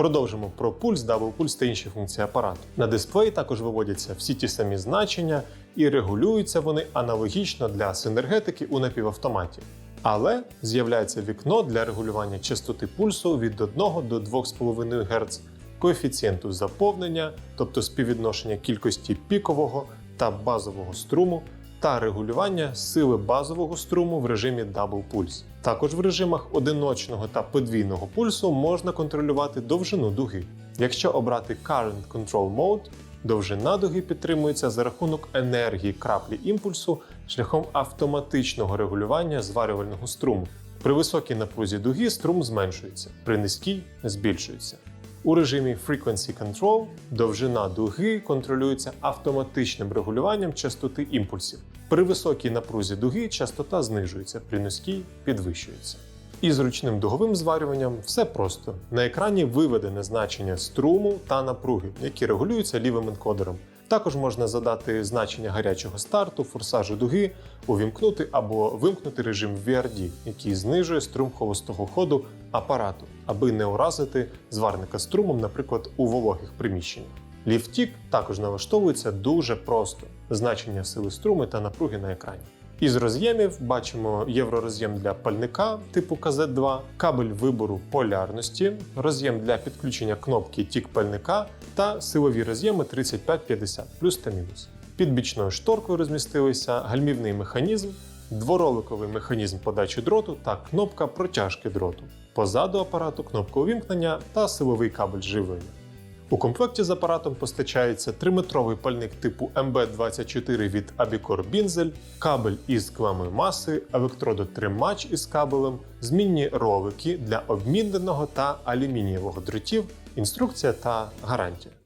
Продовжимо про пульс, дабл пульс та інші функції апарату. На дисплеї також виводяться всі ті самі значення і регулюються вони аналогічно для синергетики у напівавтоматі. Але з'являється вікно для регулювання частоти пульсу від 1 до 2,5 Гц, коефіцієнту заповнення, тобто співвідношення кількості пікового та базового струму, та регулювання сили базового струму в режимі Double Pulse. Також в режимах одиночного та подвійного пульсу можна контролювати довжину дуги. Якщо обрати Current Control Mode, довжина дуги підтримується за рахунок енергії краплі імпульсу шляхом автоматичного регулювання зварювального струму. При високій напрузі дуги струм зменшується, при низькій збільшується. У режимі Frequency Control довжина дуги контролюється автоматичним регулюванням частоти імпульсів. При високій напрузі дуги частота знижується, при низькій підвищується. І з ручним дуговим зварюванням все просто. На екрані виведене значення струму та напруги, які регулюються лівим енкодером. Також можна задати значення гарячого старту, форсажу дуги, увімкнути або вимкнути режим VRD, який знижує струм холостого ходу апарату, аби не уразити зварника струмом, наприклад, у вологих приміщеннях. Ліфтік також налаштовується дуже просто: значення сили струму та напруги на екрані. Із роз'ємів бачимо євророз'єм для пальника типу КЗ2, кабель вибору полярності, роз'єм для підключення кнопки тік пальника та силові роз'єми 3550 плюс та мінус. Під бічною шторкою розмістилися гальмівний механізм, двороликовий механізм подачі дроту та кнопка протяжки дроту. Позаду апарату кнопка увімкнення та силовий кабель живлення. У комплекті з апаратом постачається 3-метровий пальник типу МБ24 від Abicor Binzel, кабель із кламою маси, електродотримач із кабелем, змінні ролики для обміненого та алюмінієвого дротів, інструкція та гарантія.